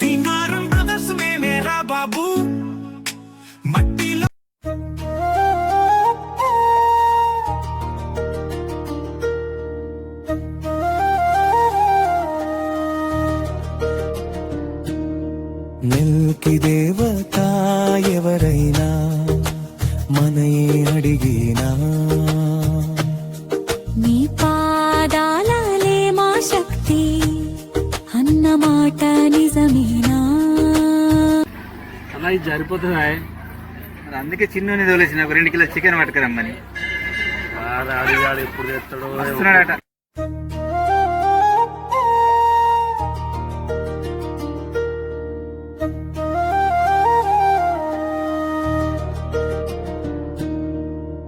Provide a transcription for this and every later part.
పింగారం brothers మేమేరా బాబు. మట్టిలో మిల్కి దేవత ఎవరైనా సరిపోతుందా మరి అందుకే చిన్న తోలేసిన ఒక రెండు కిలో చికెన్ పట్టుకురమ్మని. తెస్తాడో వస్తున్నాడట.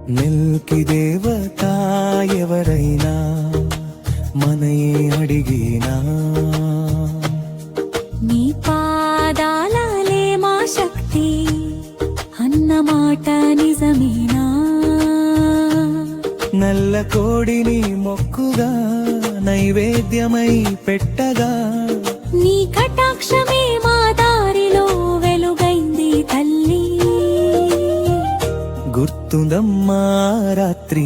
మిల్కి దేవత ఎవరైనా మనయే అడిగినా నల్ల కోడిని మొక్కుగా నైవేద్యమై పెట్టగా. నీ కటాక్షమే మా దారిలో వెలుగైంది తల్లి. గుర్తుందమ్మా రాత్రి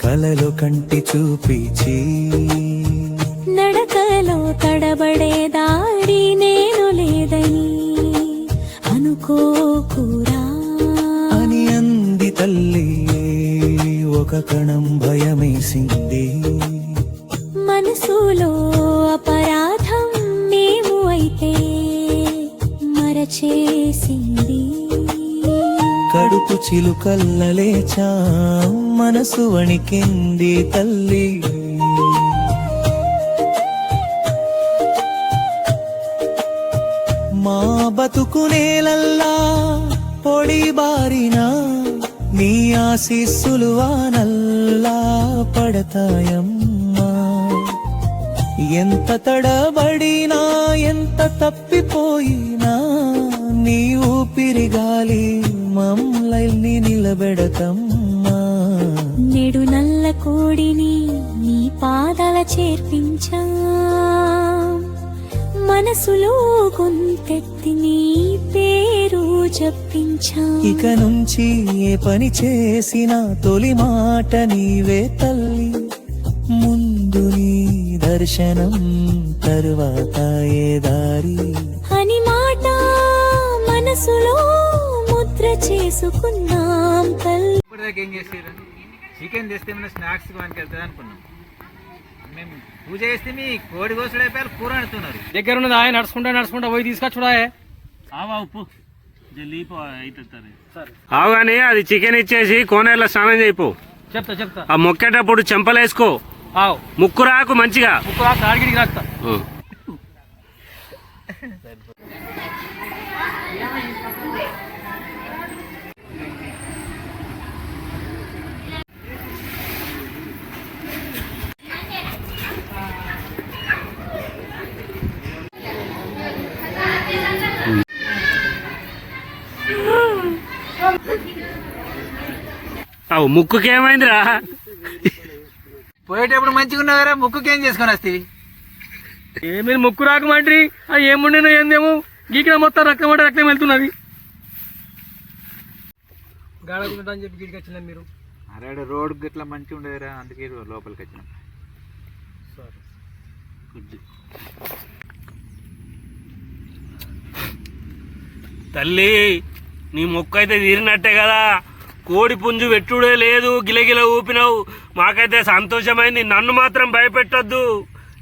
కలలో కంటి చూపిచి భయమేసింది మనసులో అపరాధం మేము అయితే మరచేసింది. కడుపు చిలుకల్ల లేచా మనసు వణికింది తల్లి. మా బతుకు నేలల్లా పొడి బారినా నీ ఆశీస్సులు వానల్లా పడతాయమ్మా? ఎంత తడబడినా ఎంత తప్పిపోయినా నీ ఊపిరిగాలి మమ్మల్ని నిలబెడతమ్మా. నేడు నల్ల కోడిని నీ పాదాల చేర్పించా. మనసులో గొంతెత్తిని జపించా ఇక నుంచి ఏ పని చేసినా తొలి మాట నీవే తల్లి. ముందు నీ దర్శనం తరువాత ఏ దారి? అని మాట మనసులో ముద్ర చేసుకున్నాం తల్లి. ఇప్పటిదాకా ఏం చేసారు చికెన్ తెస్తే ఏమైనా స్నాక్స్ వానికి వెళ్తుంది అనుకున్నాం. మేము పూజ చేస్తే మీ కోడి కోసుడు అయిపోయారు కూర అంటున్నారు దగ్గర ఉన్నది ఆయన నడుచుకుంటా నడుచుకుంటా పోయి తీసుకొచ్చుడా ఆవా ఉప్పు. జల్దీ అవుతుంది సరే. అవు కానీ అది చికెన్ ఇచ్చేసి కోనేరులో స్నానం చేయిపో. చెప్తా చెప్తా. ఆ మొక్కేటప్పుడు చెంపలేసుకో. ముక్కు రాకు మంచిగా. అవు ముక్కుకి ఏమైందిరా పోయేటప్పుడు మంచిగా ఉన్నారా ముక్కుకి ఏం చేసుకొని వస్తేవి ఏమైంది ముక్కు రాకమండ్రి అది ఏముండేనో ఏందేమో. గీకిన మొత్తం రక్తం అంటే రక్తం వెళ్తున్నది. గాడకుంటా అని చెప్పి గీడికి వచ్చిన మీరు? అరే రోడ్ గిట్లా మంచిగా ఉండేదిరా అందుకే లోపలికి వచ్చినాం. తల్లి నీ మొక్క అయితే తీరినట్టే కదా. కోడి పుంజు వెట్టుడే లేదు గిలగిల ఊపినావు. మాకైతే సంతోషమైంది నన్ను మాత్రం భయపెట్టొద్దు.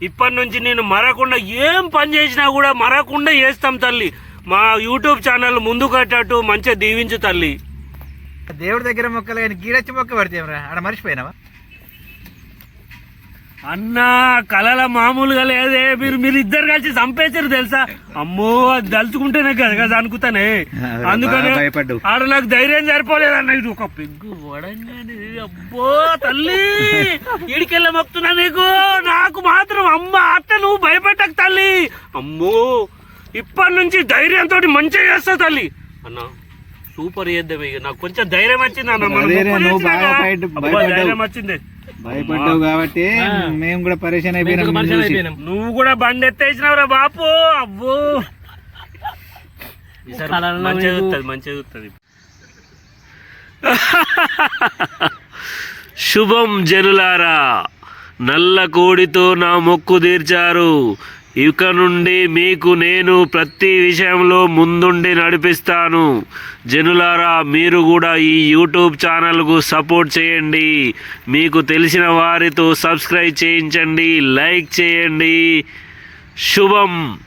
ఇప్పటి నుంచి నేను మరకుండా ఏం పని చేసినా కూడా మరకుండా చేస్తాం తల్లి. మా యూట్యూబ్ ఛానల్ ముందు కట్టట్టు మంచిగా దీవించు తల్లి. దేవుడి దగ్గర మొక్కలు కానీ గీడచ్చి మొక్క పడితేమరా ఆడ మర్చిపోయినావా? అన్నా కలల మామూలుగా లేదే. మీరు మీరు ఇద్దరు కలిసి చంపేశారు తెలుసా? అమ్మో అది దలుచుకుంటేనే కదా కదా అనుకుతానే. అందుకనే. ఆడ నాకు ధైర్యం సరిపోలేదన్న. ఇది ఒక పెగ్గు వడంగానే. అబ్బో తల్లి! ఇడికెళ్ళ మొక్తున్నా నీకు? నాకు మాత్రం అమ్మ అట్ట నువ్వు భయపెట్టకు తల్లి. అమ్మో ఇప్పటి నుంచి ధైర్యంతో మంచిగా చేస్తా తల్లి. అన్నా సూపర్ చేద్దాం ఇక. నాకు కొంచెం ధైర్యం వచ్చింది అన్న. ధైర్యం వచ్చింది. భయపడ్డావు కాబట్టి మేము కూడా పరిచయం అయిపోయినాం నువ్వు కూడా బండి ఎత్తేసినావురా బాపు అబ్బో ఈసారి కలర్లో మంచిగా నీకు- చూస్తుంది మంచిగా చూస్తుంది శుభం జనులారా నల్ల కోడితో నా మొక్కు తీర్చారు. ఇక నుండి మీకు నేను ప్రతి విషయంలో ముందుండి నడిపిస్తాను. జనులారా మీరు కూడా ఈ యూట్యూబ్ ఛానల్కు సపోర్ట్ చేయండి. మీకు తెలిసిన వారితో సబ్స్క్రైబ్ చేయించండి లైక్ చేయండి. శుభం.